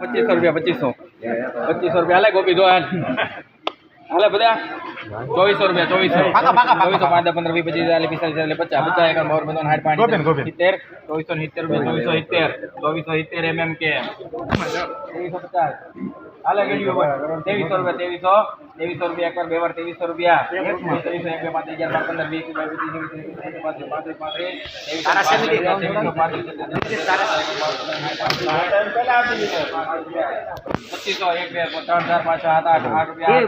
પચીસો રૂપિયા પચીસો. પચીસો રૂપિયા. હાલે ગોપી જો હાલે. બધા? ચોવીસો રૂપિયા ચોવીસો. ચોવીસો પાંચ પંદર વીસ પચીસ ચાલીસ પિસ્તાલીસ ચાલીસ પચાસ પચાસ એકાવન બાવન બધો સાઠ પાંચ સિત્તેર. ચોવીસો સિત્તેર રૂપિયા ચોવીસો સિત્તેર. ચોવીસો સિત્તેર એમ એમ કે. ચોવીસો પચાસ. હાલે ગેડીઓ ભાઈ ત્રેવીસો રૂપિયા ત્રેવીસો ત્રેવીસો રૂપિયા એકવાર બે વાર ત્રેવીસો રૂપિયા ત્રેવીસો એક બે પાંચ અગિયાર બાર પંદર વીસ બાવીસ પચીસ છવ્વીસ, સત્યાવીસ, પાંત્રીસ પાંત્રીસ પાંત્રીસ ત્રેવીસો પાંત્રીસ પચીસો એક બે ત્રણ ચાર પાંચ છ, સાત આઠ આઠ રૂપિયા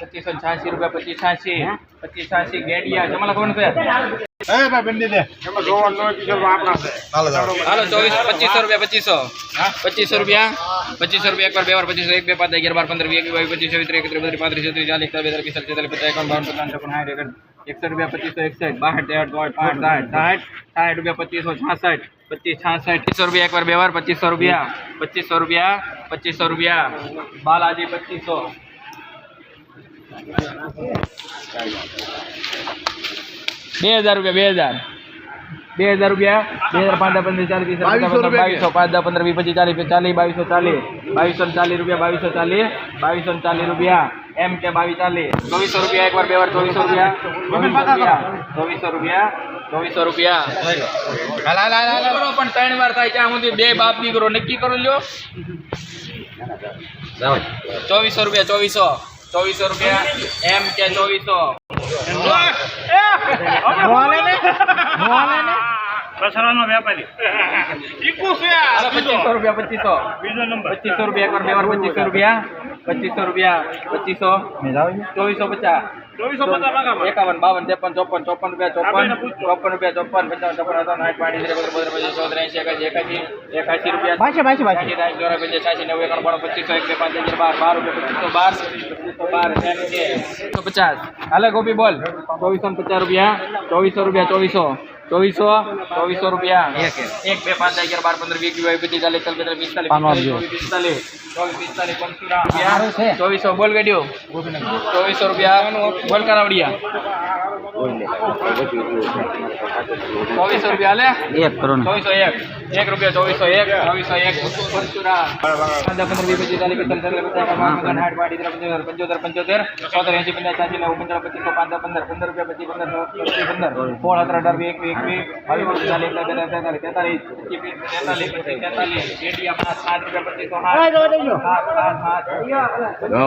પચીસો છ્યાસી રૂપિયા પચીસ છ્યાસી પચીસ છ્યાસી ગેડિયા જમાલા કોણ છે હાલો ચોવીસ પચીસો રૂપિયા પચીસો. પચીસો રૂપિયા પચીસો રૂપિયા એક વાર બે વાર પચીસો એક બે પાંચ અગિયાર બાર પંદર વીસ બાવીસ પચીસ છવ્વીસ ત્રીસ પાંત્રીસ છત્રીસ ચાલીસ બેતાલીસ પિસ્તાલીસ છેતાલીસ પચાસ એકાવન બાવન પચાસ છપ્પન સાઠ એકસઠ એકસઠ રૂપિયા પચીસો એકસઠ બાસઠ ચોસઠ પાંચ સાઠ સાઠ સાઠ રૂપિયા પચીસો છાસઠ પચીસ છાસઠ. પચીસો રૂપિયા એક વાર બે વાર પચીસો રૂપિયા પચીસો રૂપિયા પચીસો રૂપિયા. બાલાજી પચીસો. બે હજાર રૂપિયા બે હજાર. બે હજાર રૂપિયા બે હજાર પાંચ પંદર ચાલીસ બાવીસો પાંચ દસ પંદર વીસ પચીસ ચાલીસ ચાલીસ બાવીસો ચાલીસ બાવીસો ને ચાલીસ રૂપિયા બાવીસો ચાલીસ બાવીસો ને ચાલીસ રૂપિયા. એમ કે બાવીસ ચાલીસ. ચોવીસો રૂપિયા એક વાર બે વાર ચોવીસો રૂપિયા. ચોવીસો રૂપિયા ચોવીસો રૂપિયા. પણ ત્રણ વાર થાય ત્યાં સુધી બે બાપ દીકરો નક્કી કરો લ્યો. ચોવીસો રૂપિયા ચોવીસો. ચોવીસો રૂપિયા. એમ કે ચોવીસો. પચીસો ને મોલે ને રૂપિયા 2500 બીજો નંબર. રૂપિયા એકવાર બેવાર રૂપિયા 2500 રૂપિયા 2500 એકાવન બાવન ત્રેપન ચોપન ચોપન રૂપિયા ચોપન ચોપન રૂપિયા ચોપન પંચાવન ચોપન અઠાવન સાઠ બત્રીસ બત્રીસ પચીસ ચોત્રીસ એંશી એકાશી એકાશી એકાશી રૂપિયા. એંશી એંશી સાઠ ચોરાશી પંચાસ છ્યાસી નેવું એકાણું બાણું પચીસો એક પાંચ બાર બાર રૂપિયા પચીસો બાર પચીસો બાર પચાસ. હાલે ગોપી બોલ. ચોવીસો પચાસ રૂપિયા ચોવીસો રૂપિયા ચોવીસો. ચોવીસો ચોવીસો રૂપિયા. એક બે પાંચ અગિયાર બાર પંદર વીસ પચીસ ચાલીસ ચાલીસ પિસ્તાલીસ પિસ્તાલીસ પિસ્તાલીસ ચોવીસો બોલ ગેડિયો ચોવીસો રૂપિયા. બોલ કરાવડિયા. ચોવીસો રૂપિયા લે. એક કરોડ ચોવીસો એક. એક રૂપિયા ચોવીસો એક ચોવીસો એક. પંદર વીસ પચીસ ચાલીસ પિસ્તાલીસ પંચોતેર પંચોતેર ચોતેર એંશી પંદર છ્યાસી નેવું પંદર પચીસો પાંચ પંદર પંદર રૂપિયા પચીસ પંદર પંદર સોળ સત્તર અઢાર વીસ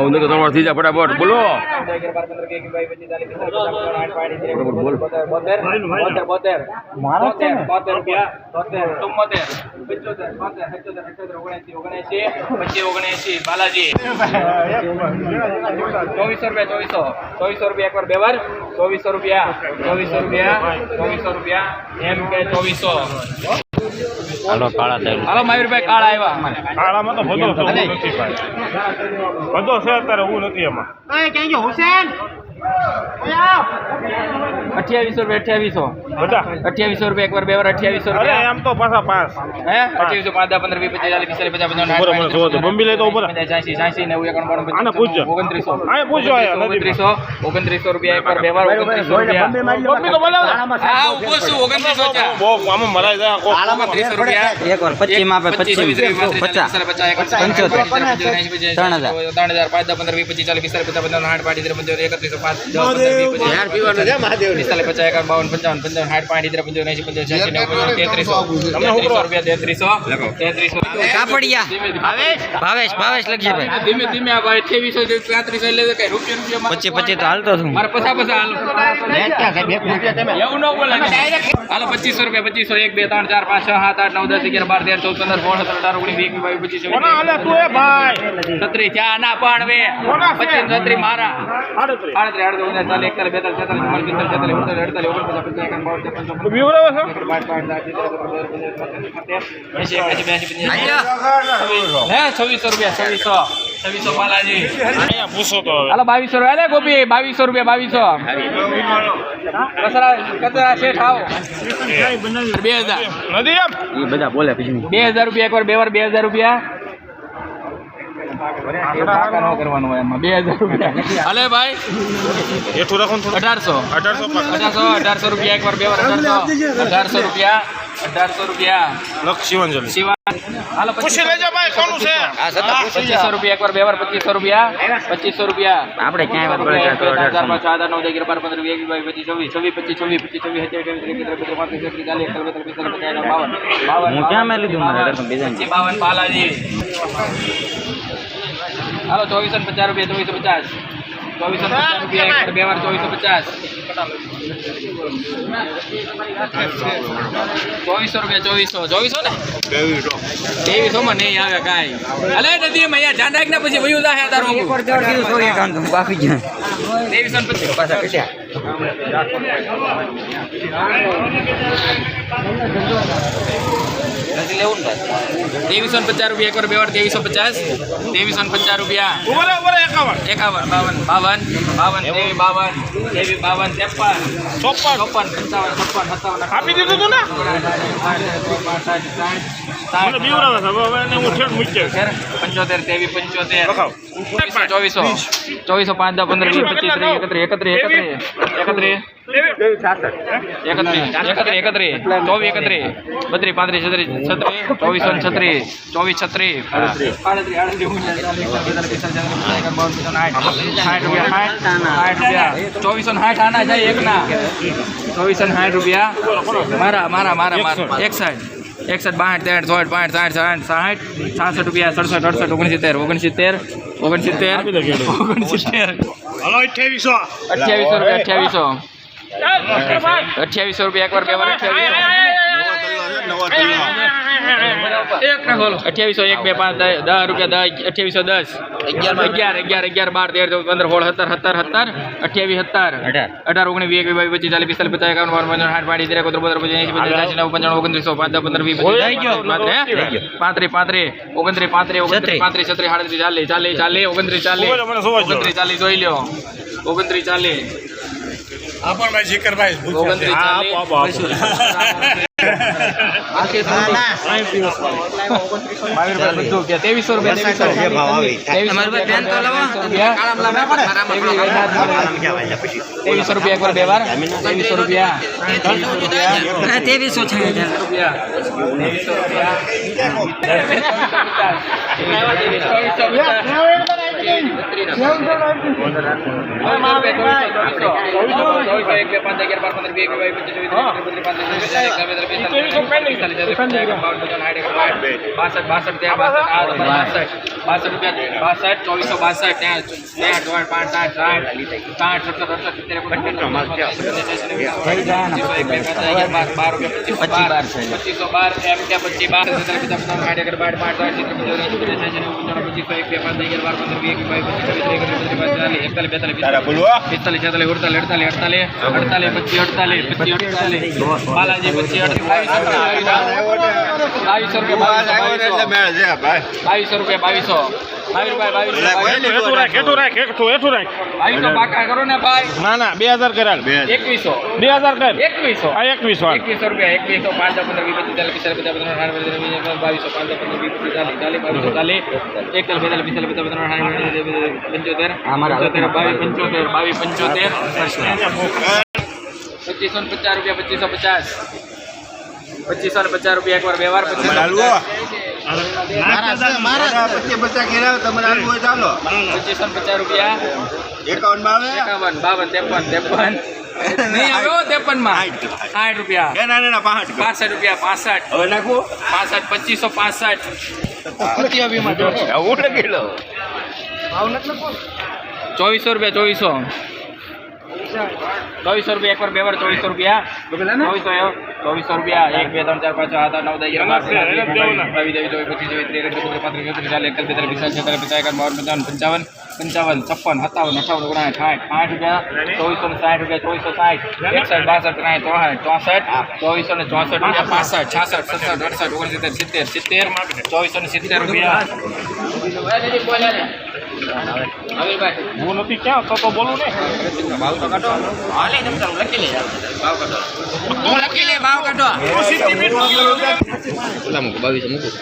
ઊંધો તો થઈ જાય ફટાફટ. બોલો. ચોવીસો રૂપિયા ચોવીસો. ચોવીસો રૂપિયા એકવાર બે વાર. ચોવીસો રૂપિયા ચોવીસો રૂપિયા ચોવીસો રૂપિયા. એમ કે ચોવીસો. હાલો કાળા થાય હાલો મયુરભાઈ કાળા આવ્યા કાળામાં તો બધો છે નથી ભાઈ. બધો છે અત્યારે હું નથી એમાં. અઠ્યાવીસો રૂપિયા અઠ્યાવીસો અઠ્યાવીસો રૂપિયા એકવાર બે વાર અઠ્યાવીસો રૂપિયા એમ તો પાછા પાંચ હે અઠ્યાવીસો પાંચ પંદર વીસ પચીસ ચાલીસ પિસ્તાલીસ પચાસ પંચાવન જોવો તો નેવું એકાણું આને પૂછજો. ઓગણત્રીસો આને પૂછજો ઓગણત્રીસો ઓગણત્રીસો રૂપિયા એકવાર બે વાર ઓગણત્રીસો રૂપિયા બંબી તો બોલાવો. હા ઊભો છું ઓગણત્રીસો બહુ આમાં મરાઈ જાય ઓગણત્રીસો રૂપિયા એક વાર પચીસમાં આપે પચીસ છવ્વીસ ત્રીસ પાંત્રીસ પચાસ ચાલીસ પચાસ એકાવન પંચોતેર. ત્રણ હજાર ત્રણ હજાર પાંચ દસ પંદર વીસ પચીસ ચાલીસ પિસ્તાલીસ પચાસ પંચાવન સાઠ પાંચ એકત્રીસો પાંચ દસ પંદર વીસ પચીસ. પિસ્તાલીસ પચાસ એકાવન બાવન પંચાવન પંચાવન સાઠ પાંચ ત્રીસ પંચોતેર એંશી પંચાવન છ્યાસી નેવું તેત્રીસો. તેત્રીસો રૂપિયા તેત્રીસો? તેત્રીસો. કાપડિયા. ધીમે ધીમે. ભાવેશ ભાવેશ લખજે ભાઈ. ધીમે ધીમે આ ભાઈ અઠ્યાવીસો પાંત્રીસો એટલે કઈ રૂપિયા રૂપિયા પચીસ પચીસ તો હાલતો છું મારે પછા પછા હાલો. એવું ન બોલે હાલો પચીસો રૂપિયા પચીસો. એક બે ત્રણ ચાર પાંચ છ સાત આઠ નવ દસ અગિયાર બાર તેર ચૌદ પંદર સોળ સત્તર અઢાર ઓગણીસ વીસ બાવીસ પચીસ કોના હાલે તું એ ભાઈ? છત્રીસ ચા ના પણ વે પચીસ છત્રીસ મારા. આડત્રીસ. આડત્રીસ આડત્રીસ એકતાલીસ બેતાલીસ તેતાલીસ પિસ્તાલીસ છેતાલીસ અડતાલીસ અડતાલીસ ઓગણપચાસ પચાસ એકાવન બાવન ત્રેપન ચોપન તું બીવડાવે છે? પાંચ પાંચ સાત સિત્તેર સત્તર અઢાર પંચાવન પચાસ સિત્તેર એંશી એકાશી બ્યાસી પંચ્યાસી હે છવ્વીસો રૂપિયા છવ્વીસો છવ્વીસો બાલાજી પૂછો તો હાલો બાવીસો રૂપિયા ગોપી બાવીસો રૂપિયા બાવીસો બે હજાર બે હજાર રૂપિયા એકવાર બે વાર બે હજાર રૂપિયા પાકા ન કરવાનું હોય એમાં બે હજાર રૂપિયા હાલે ભાઈ. એઠું રાખો થોડું અઢારસો. અઢારસો અઢારસો અઢારસો રૂપિયા એકવાર બે વાર અઢારસો. અઢારસો રૂપિયા અઢારસો રૂપિયા. શિવાંજલિ. હાલો પૂછી લેજો ભાઈ કોનું છે? પચીસો. રૂપિયા એકવાર બે વાર પચીસો રૂપિયા પચીસો રૂપિયા. આપણે ક્યાંય વાત બે, પડે બે, પાંચ, છ, નવ, અગિયાર, બાર, પંદર, વીસ, બાવીસ, પચીસ, છવ્વીસ, છવ્વીસ, પચીસ, છવ્વીસ, પચીસ, છવ્વીસ, સત્યાવીસ, અઠ્યાવીસ, ત્રીસ, એકત્રીસ, બત્રીસ, પાંત્રીસ, ચાલીસ, એકતાલીસ, બેતાલીસ, પિસ્તાલીસ, પચાસ, એકાવન, બાવન, હું ક્યાં મેં લીધું મારે બાવન, રકમ બીજાની? પચીસ, બાવન, બાલાજી. હાલો ચોવીસો પચાસ રૂપિયા ચોવીસો પચાસ. ચોવીસો બે વાર ચોવીસો પચાસ ચોવીસો રૂપિયા ચોવીસો ચોવીસો ને ત્રેવીસો નહીં આવે કાંઈ અલે નથી અહીંયા ધ્યાન પછી. વયું જાહે તારું બાકી પાછા લેવું ને ત્રેવીસો ને પચાસ રૂપિયા એકવાર બે વાર ત્રેવીસો પચાસ. ત્રેવીસો ને પચાસ રૂપિયા એકાવન. બાવન બાવન બાવન ત્રેવી બાવન ત્રેવી બાવન ત્રેપન. ચોપન. ચોપન પંચાવન છપ્પન સત્તાવન આપી દીધું તું ને? પંચોતેર ત્રેવીસ પંચોતેર. ચોવીસો. ચોવીસો પાંચ દસ પંદર વીસ પચીસ ત્રીસ એકત્રીસ એકત્રીસ એકત્રીસ. બત્રીસ પાંત્રીસ છત્રીસ છત્રીસ ચોવીસો છત્રીસ. ચોવીસ છત્રીસ. સાઠ સાઠ સાઠ ચોવીસો ને સાઠ આના જાય એકના. ચોવીસો સાઠ રૂપિયા. મારા મારા મારા મારા. એકસાઠ એકસઠ બાસઠ ત્રેસઠ ચોસઠ પાંઠ સાઠ સાઠ સાઠ સાસઠ રૂપિયા સડસઠ અડસઠ ઓગણસિત્તેર ઓગણસિત્તેર ઓગણસિત્તેર ઓગણસિત્તેર. અઠ્યાવીસો. અઠ્યાવીસો રૂપિયા અઠ્યાવીસો. અઠ્યાવીસો રૂપિયા એકવાર બે વાર અઠ્યાવીસો. અઠ્યાવીસો એક બે પાંચ દસ રૂપિયા દસ અઠ્યાવીસો દસ અગિયાર અગિયાર અગિયાર બાર તેર ચૌદ પંદર સોળ સત્તર સત્તર સત્તર અઠ્યાવીસ સત્તર અઢાર. ઓગણીસ વીસ એકવીસ બાવીસ પચીસ ચાલીસ પિસ્તાલીસ પચાસ એકાવન બાવન પંચાવન સાઠ પાડી તેર એકોતેર બોતેર પચીસ એંસી પચાસ નવ પંચાણું ઓગણત્રીસો પાંચ દસ પંદર વીસ. પાંત્રીસ પાંત્રીસ ઓગણત્રીસ પાંત્રીસ ઓગણત્રીસ. પાંત્રીસ છત્રીસ સાડત્રીસ ચાલીસ ચાલીસ ચાલીસ ઓગણત્રીસ ચાલીસ. ઓગણત્રીસ ચાલીસ જોઈ લ્યો ઓગણત્રીસ ચાલીસ ઓગણત્રીસ હા, ચાલીસ આપો, આપો, ત્રેવીસો રૂપિયા ત્રેવીસો તમારે ભાઈ પેન ઓગણત્રીસ લાવો. ત્રેવીસો રૂપિયા એકવાર બે ત્રેવીસો રૂપિયા ત્રેવીસો રૂપિયા. ત્રેવીસો છે રૂપિયા ત્રેવીસો રૂપિયા ચોવીસો બાસઠ ત્યાં ત્યાં દોઢ પાંચ સાઠ સાઠ સાઠ સત્તર અડસઠ સિત્તેર બાર રૂપિયા પચીસ બાર પચીસો બાર એમ કે પચીસ બાર સત્તર પચાસ પચાસ સાઠ એકર બાર પાંચ સાઠ સિત્તેર પચાસ એંસી પચાસ એંસી નેવું પંચાણું પચીસો એક બે પાંચ અગિયાર બાર પંદર પિસ્તાલીસ. છેતાલીસ અડતાલીસ અડતાલીસ અડતાલીસ અડતાલીસ પચીસ અડતાલીસ પચીસ અડતાલીસ. બાલાજી પચીસ બાવીસો રૂપિયા બાવીસ રૂપિયા બાવીસો. હેઠું રાખ હેઠું રાખ હેઠું હેઠું રાખ. બાવીસો પાકા કરો ને ભાઈ. ના ના બે હજાર કરાલ. એકવીસો. બે હજાર કર. એકવીસો. આ એકવીસો હાલ. એકવીસો રૂપિયા એકવીસો પાંચ દસ પંદર વીસ પચીસ ચાલીસ પિસ્તાલીસ પચાસ પંદર સાઠ પંદર વીસ એકવીસ બાવીસો પાંચ દસ પંદર વીસ પચીસ ચાલીસ ચાલીસ બાવીસો ચાલીસ એકતાલીસ બેતાલીસ પિસ્તાલીસ પચાસ પંદર સાઠ પંચોતેર પંચોતેર બાવીસ પંચોતેર બાવીસ પંચોતેર પચીસો ને પચાસ રૂપિયા પચીસો પચાસ. પચીસો ને પચાસ રૂપિયા એકવાર બે વાર પચીસો પચીસો ને પચાસ રૂપિયા. એકાવન બાવન ત્રેપન ત્રેપન. નહીં આવે હો ત્રેપન સાઠ રૂપિયા. પાસઠ. રૂપિયા પાસઠ. પાસઠ પચીસો પાસઠ. ચોવીસો રૂપિયા ચોવીસો. ચોવીસો રૂપિયા એકવાર બે વાર ચોવીસો રૂપિયા ચોવીસો એવો. ચોવીસો રૂપિયા એક બે ત્રણ ચાર પાંચ છ સાત આઠ નવ દસ અગિયાર બાર તેર ચૌદ પંદર બાવીસ ત્રેવીસ ચોવીસ પચીસ છવ્વીસ ત્રીસ એકત્રીસ બત્રીસ પાંત્રીસ છત્રીસ ચાલીસ એકતાલીસ બેતાલીસ પિસ્તાલીસ છેતાલીસ પચાસ એકાવન બાવન પંચાવન પંચાવન પંચાવન છપ્પન સત્તાવન અઠાવન ઓગણસાઠ સાઠ સાઠ રૂપિયા ચોવીસો ને સાઠ રૂપિયા ચોવીસો સાઠ એકસઠ બાસઠ ત્રાસઠ ચોસઠ ચોસઠ ચોવીસો ને ચોસઠ રૂપિયા પાસઠ છાસઠ સત્તર અડસઠ ઓગણસિત્તેર સિત્તેર સિત્તેર ચોવીસો ને સિત્તેર રૂપિયા હું નથી ક્યાં તો તો બોલું ને લખી લે ભાવ કાઢો. બાવીસો મૂકું.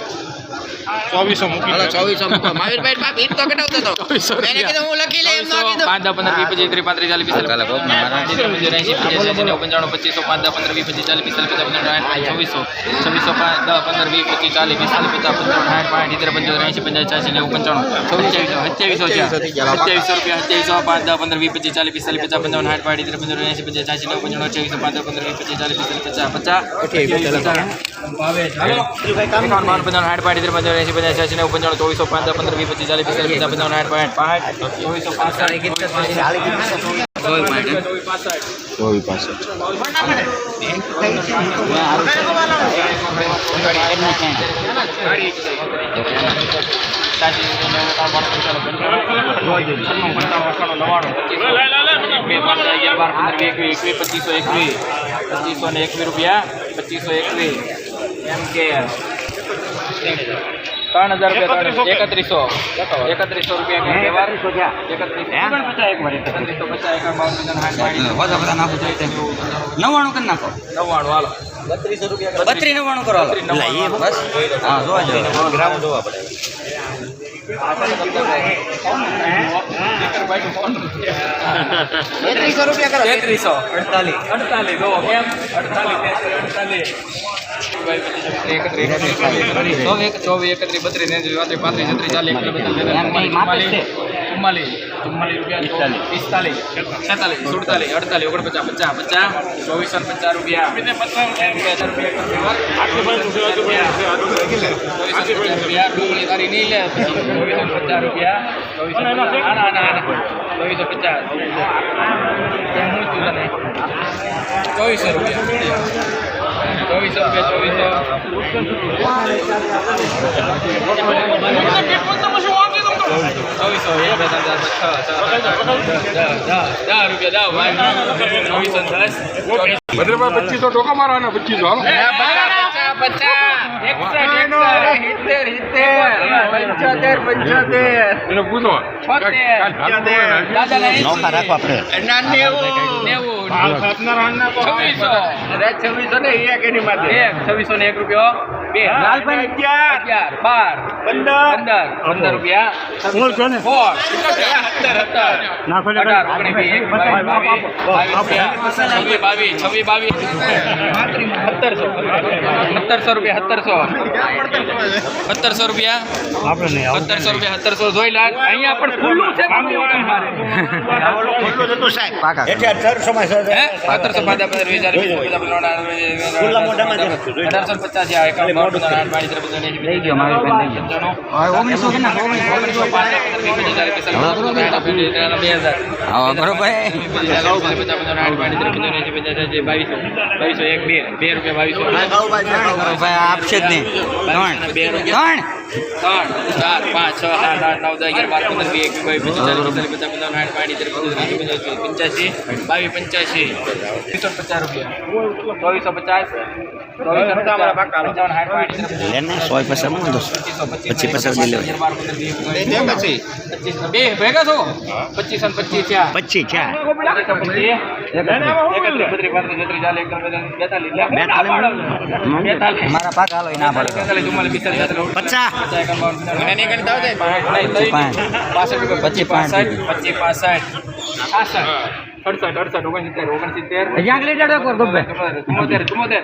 ચોવીસો મૂકી. ચોવીસો મૂકો. મહાવીરભાઈ બાપ ઈટ તો કટાવતો હતો. એને કીધું હું લખી લઈ એમ ના કીધું પાંચ દસ પંદર વીસ પચીસ ત્રીસ પાંત્રીસ ચાલીસ પિસ્તાલીસ કાલે કોક. એંસી પંચ્યાસી પંચાણું પચીસો પાંચ દસ પંદર વીસ પચીસ ચાલીસ પિસ્તાલીસ પચાસ પંચાણું સાઠ છવ્વીસો છવ્વીસો પાંચ દસ પંદર વીસ પચીસ ચાલીસ પિસ્તાલીસ પચાસ પંચાવન સાઠ પાંચ ઇતેર પંચોતેર એંસી પંચાસ છ્યાસી નેવું પંચાણું. સત્યાવીસો સત્યાવીસો સત્યાવીસો રૂપિયા સત્યાવીસો પાંચ દસ પંદર વીસ પચીસ ચાલીસ પિસ્તાલીસ પચાસ પંચાવન સાઠ પાંચ ઇતેર પંચોતેર એંસી પંચાસ છ્યાસી નેવું પંચાણું અઠ્યાવીસો પાંચ દસ પંદર વીસ પચીસ ચાલીસ પિસ્તાલીસ પચાસ પચાસ અઠ્યાવીસ એકાવન બાવન પંચાવન સાઠ પાંચ ઇતેર પંચોતેર એંસી પંચાસ છ્યાસી નેવું પંચાણું ચોવીસો પાંચ પંદર વીસ પચીસ ચાલીસ પિસ્તાલીસ પચાસ પંચાવન સાઠ પાંચ. પાંચ ચોવીસો પચીસો એકવીસ. પચીસો ને એકવીસ રૂપિયા પચીસો એકવીસ. એમ કે ત્રણ હજાર રૂપિયા એકત્રીસો એકત્રીસો. રૂપિયા કે એકત્રીસો. પચાસ એક બાવન પંચાવન સાઠ બધા બધા નાખો તો નવ્વાણું કરી નાખો. નવ્વાણું હાલો. બત્રી નવ્વાણું કરો હાલો. બસ. હા જોવા જાવ તેત્રીસો રૂપિયા કરો. તેત્રીસો. અડતાલીસ. અડતાલીસ. જો કેમ અડતાલીસ અડતાલીસ. ચોવીસ એકત્રીસ બત્રીસ પાંત્રીસ છત્રીસ ચાલીસ એકત્રીસ બત્રીસ ચુમ્માલીસ. ચુમ્માલીસ ચુમ્માલીસ રૂપિયા પિસ્તાલીસ છેતાલીસ સુડતાલીસ અડતાલીસ ઓગણપચાસ પચાસ પચાસ ચોવીસો ને પચાસ રૂપિયા ચોવીસો રૂપિયા ડુંગળી તારી નહીં લે પછી ચોવીસો ને પચાસ રૂપિયા ચોવીસો ને પચાસ. ના ના ના ના. ચોવીસો પચાસ ત્યાં હું છું તને ચોવીસો રૂપિયા ચોવીસો રૂપિયા ચોવીસો ચોવીસો એક બે ત્રણ ચાર પચીસો ટોકા મારવાના પચીસો છવ્વીસો ને એક રૂપિયો બે અગિયાર. બાર પંદર. પંદર પંદર રૂપિયા. સોળ સત્તર સત્તર. અઢાર ઓગણીસ બાવીસ બાવીસ બાવીસ છવ્વીસ બાવીસ સત્તરસો. સત્તરસો રૂપિયા સત્તરસો. સત્તરસો રૂપિયા? સત્તરસો રૂપિયા સત્તરસો. જોઈ લા અહીંયા પણ ખુલ્લું છે સત્તરસો હજાર અઢારસો પચાસ લઈ ગયો મારી બેન લઈ ગયો. ઓગણીસો હા બરોબર. આપશે જ નહીં. ત્રણ. બે રૂપિયા ત્રણ. ત્રણ ચાર પાંચ છ સાત આઠ નવ દસ અગિયાર બાર પંદર વીસ એકવીસ બાવીસ પચીસ ચાલીસ પચાસ પંચાવન સાઠ પાંચ ત્રીસ પંચાસી બાવીસ પંચાસી ત્રીસો પચાસ રૂપિયા ચોવીસો પચાસ પચાસ બી બે ભેગા છો પચીસ પચીસ પચીસ. મારા પાક હાલો ના પડે પચાસ. પચીસ પાસઠ પચીસ પાસઠ અડસઠ અડસઠ ઓગણસિત્તેર ઓગણસિત્તેર ચુમ્મોતેર ચુમ્મોતેર.